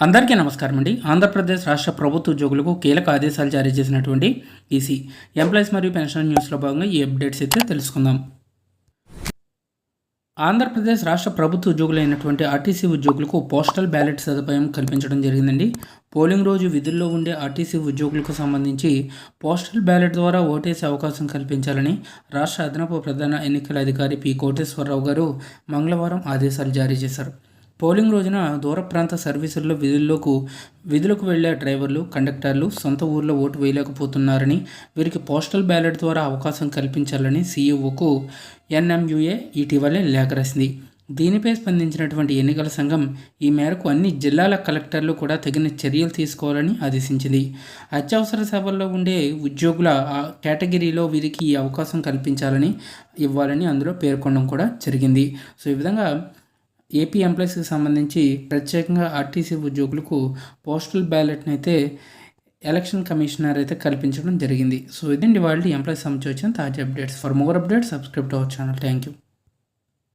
అందరికీ నమస్కారం అండి. ఆంధ్రప్రదేశ్ రాష్ట్ర ప్రభుత్వ ఉద్యోగులకు కీలక ఆదేశాలు జారీ చేసినటువంటి ఈసీ ఎంప్లాయీస్ మరియు పెన్షన్ న్యూస్లో భాగంగా ఈ అప్డేట్స్ అయితే తెలుసుకుందాం. ఆంధ్రప్రదేశ్ రాష్ట్ర ప్రభుత్వ ఉద్యోగులైనటువంటి ఆర్టీసీ ఉద్యోగులకు పోస్టల్ బ్యాలెట్ సదుపాయం కల్పించడం జరిగిందండి. పోలింగ్ రోజు విధుల్లో ఉండే ఆర్టీసీ ఉద్యోగులకు సంబంధించి పోస్టల్ బ్యాలెట్ ద్వారా ఓటేసే అవకాశం కల్పించాలని రాష్ట్ర అదనపు ప్రధాన ఎన్నికల అధికారి పి కోటేశ్వరరావు గారు మంగళవారం ఆదేశాలు జారీ చేశారు. పోలింగ్ రోజున దూర ప్రాంత సర్వీసుల్లో విధుల్లోకి విధులకు వెళ్ళే డ్రైవర్లు కండక్టర్లు సొంత ఊర్లో ఓటు వేయలేకపోతున్నారని వీరికి పోస్టల్ బ్యాలెట్ ద్వారా అవకాశం కల్పించాలని సీఈఓకు ఎన్ఎంయుఏ ఇటీవలే లేఖ రాసింది. దీనిపై స్పందించినటువంటి ఎన్నికల సంఘం ఈ మేరకు అన్ని జిల్లాల కలెక్టర్లు కూడా తగిన చర్యలు తీసుకోవాలని ఆదేశించింది. అత్యవసర సేవల్లో ఉండే ఉద్యోగుల కేటగిరీలో వీరికి ఈ అవకాశం కల్పించాలని ఇవ్వాలని అందులో పేర్కొనడం కూడా జరిగింది. సో ఈ విధంగా ఏపీ ఎంప్లాయీస్కి సంబంధించి ప్రత్యేకంగా ఆర్టీసీ ఉద్యోగులకు పోస్టల్ బ్యాలెట్ని అయితే ఎలక్షన్ కమిషనర్ అయితే కల్పించడం జరిగింది. సో ఇదండి వాళ్ళు ఎంప్లాయీస్ సంబంధించి వచ్చిన తాజా updates. For more updates subscribe to our channel. Thank you